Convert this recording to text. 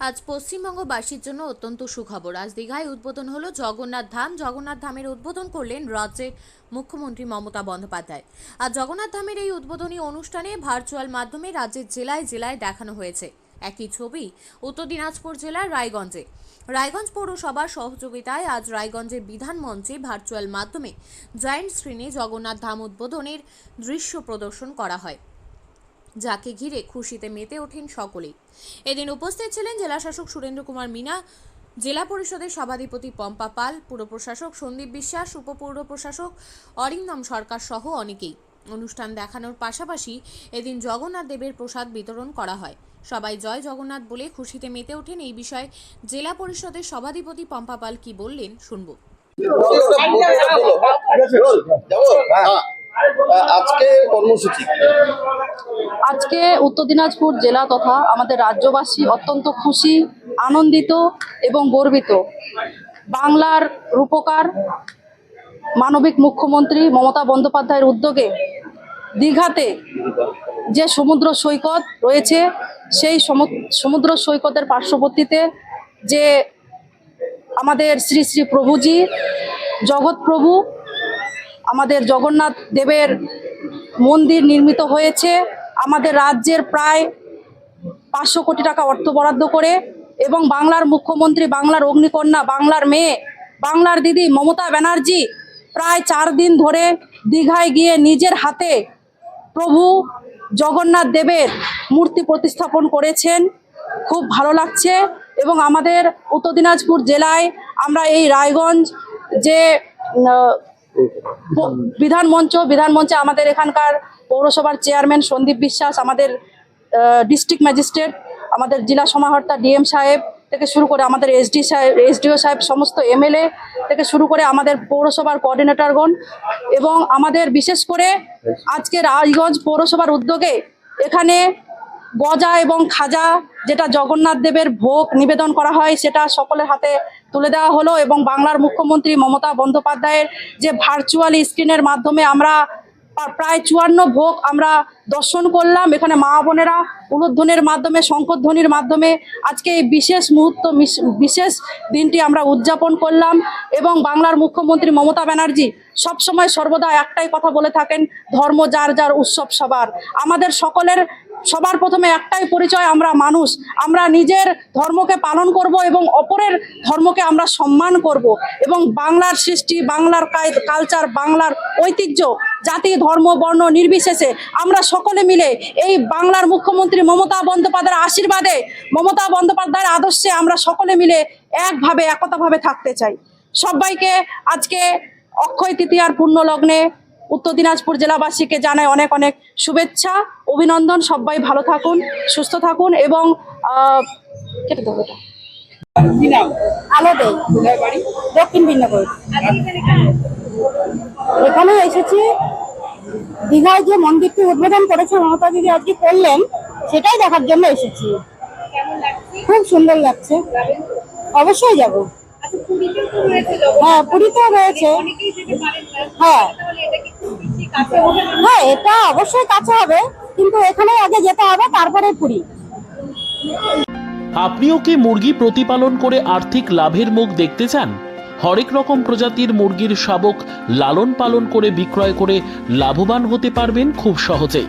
আজ পশ্চিমবঙ্গবাসীর জন্য অত্যন্ত সুখবর। আজ দীঘায় উদ্বোধন হলো জগন্নাথ ধাম। জগন্নাথ ধামের উদ্বোধন করলেন রাজ্যের মুখ্যমন্ত্রী মমতা বন্দ্যোপাধ্যায়। আর জগন্নাথ ধামের এই উদ্বোধনী অনুষ্ঠানে ভার্চুয়াল মাধ্যমে রাজ্যের জেলায় জেলায় দেখানো হয়েছে। একই ছবি উত্তর দিনাজপুর জেলার রায়গঞ্জে। রায়গঞ্জ পৌরসভার সহযোগিতায় আজ রায়গঞ্জের বিধান মঞ্চে ভার্চুয়াল মাধ্যমে জয়েন্ট স্ক্রিনে জগন্নাথ ধাম উদ্বোধনের দৃশ্য প্রদর্শন করা হয়। যাকে ঘিরে খুশিতে মেতে ওঠেন সকলেই। এদিন উপস্থিত ছিলেন জেলাশাসক সুরেন্দ্র কুমার মিনা জেলা পরিষদের সভাধিপতি পম্পা পাল পুর প্রশাসক সন্দীপ বিশ্বাস উপপৌর প্রশাসক অরিন্দম সরকার সহ অনেকেই। অনুষ্ঠান দেখানোর পাশাপাশি এদিন জগন্নাথ দেবের প্রসাদ বিতরণ করা হয়। সবাই জয় জগন্নাথ বলে খুশিতে মেতে ওঠেন এই বিষয়ে জেলা পরিষদের সভাধিপতি পম্পা পাল কি বললেন শুনব। আজকে কর্মসূচি? আজকে উত্তর দিনাজপুর জেলা তথা আমাদের রাজ্যবাসী অত্যন্ত খুশি, আনন্দিত এবং গর্বিত। বাংলার রূপকার মানবিক মুখ্যমন্ত্রী মমতা বন্দ্যোপাধ্যায়ের উদ্যোগে দীঘাতে যে সমুদ্র সৈকত রয়েছে, সেই সমু- সমুদ্র সৈকতের পার্শ্ববর্তীতে যে আমাদের শ্রী শ্রী প্রভুজি জগৎ প্রভু আমাদের জগন্নাথ দেবের মন্দির নির্মিত হয়েছে। আমাদের রাজ্যের প্রায় পাঁচশো কোটি টাকা অর্থ বরাদ্দ করে এবং বাংলার মুখ্যমন্ত্রী, বাংলার অগ্নিকন্যা, বাংলার মেয়ে, বাংলার দিদি মমতা ব্যানার্জি প্রায় চার দিন ধরে দীঘায় গিয়ে নিজের হাতে প্রভু জগন্নাথ দেবের মূর্তি প্রতিস্থাপন করেছেন। খুব ভালো লাগছে এবং আমাদের উত্তর দিনাজপুর জেলায় আমরা এই রায়গঞ্জ যে বিধান মঞ্চ, বিধান মঞ্চে আমাদের এখানকার পৌরসভার চেয়ারম্যান সন্দীপ বিশ্বাস, আমাদের ডিস্ট্রিক্ট ম্যাজিস্ট্রেট আমাদের জেলা সমাহর্তা ডিএম সাহেব থেকে শুরু করে আমাদের এসডি সাহেব এসডিও সাহেব, সমস্ত এমএলএ থেকে শুরু করে আমাদের পৌরসভার কোঅর্ডিনেটরগণ এবং আমাদের বিশেষ করে আজকে রাজগঞ্জ পৌরসভার উদ্যোগে এখানে গজা এবং খাজা যেটা জগন্নাথ দেবের ভোগ নিবেদন করা হয়, সেটা সকলের হাতে তুলে দেওয়া হলো এবং বাংলার মুখ্যমন্ত্রী মমতা বন্দ্যোপাধ্যায়ের যে ভার্চুয়াল স্ক্রিনের মাধ্যমে আমরা প্রায় চুয়ান্ন ভোগ আমরা দর্শন করলাম। এখানে মা বোনেরা উলুধ্বনির মাধ্যমে, শঙ্করধ্বনির মাধ্যমে আজকে এই বিশেষ মুহূর্ত বিশেষ দিনটি আমরা উদযাপন করলাম এবং বাংলার মুখ্যমন্ত্রী মমতা ব্যানার্জি সবসময় সর্বদা একটাই কথা বলে থাকেন, ধর্ম যার যার উৎসব সবার। আমাদের সকলের সবার প্রথমে একটাই পরিচয়, আমরা মানুষ। আমরা নিজের ধর্মকে পালন করব এবং অপরের ধর্মকে আমরা সম্মান করব এবং বাংলার সৃষ্টি, বাংলার কালচার, বাংলার ঐতিহ্য, জাতি, ধর্ম, বর্ণ নির্বিশেষে আমরা সকলে মিলে এই বাংলার মুখ্যমন্ত্রী মমতা বন্দ্যোপাধ্যায়ের আশীর্বাদে মমতা বন্দ্যোপাধ্যায়ের আদর্শে আমরা সকলে মিলে একভাবে একতাভাবে থাকতে চাই। সবাইকে আজকে অক্ষয় তৃতীয়ার পূর্ণ লগ্নে উত্তর দিনাজপুর জেলাবাসীকে জানাই অনেক অনেক শুভেচ্ছা অভিনন্দন সবাই ভালো থাকুন সুস্থ থাকুন এবং আহ, কেটে দেবো আলো দেয় দক্ষিণ ভিন্নগর এখানে এসেছি। দীঘায় যে মন্দিরটি উদ্বোধন করেছে মমতা দিদি আজকে করলেন সেটাই দেখার জন্য এসেছি। খুব সুন্দর লাগছে। অবশ্যই যাব। হ্যাঁ পুরীতেও রয়েছে হ্যাঁ। হ্যাঁ এটা অবশ্যই কাছে হবে কিন্তু এখানে আগে যেতে হবে তারপরে পুরী। আপনিও কি মুরগি প্রতিপালন করে আর্থিক লাভের মুখ দেখতে চান? হরেক রকম প্রজাতির মুরগির শাবক লালন পালন করে বিক্রয় করে লাভবান হতে পারবেন খুব সহজেই।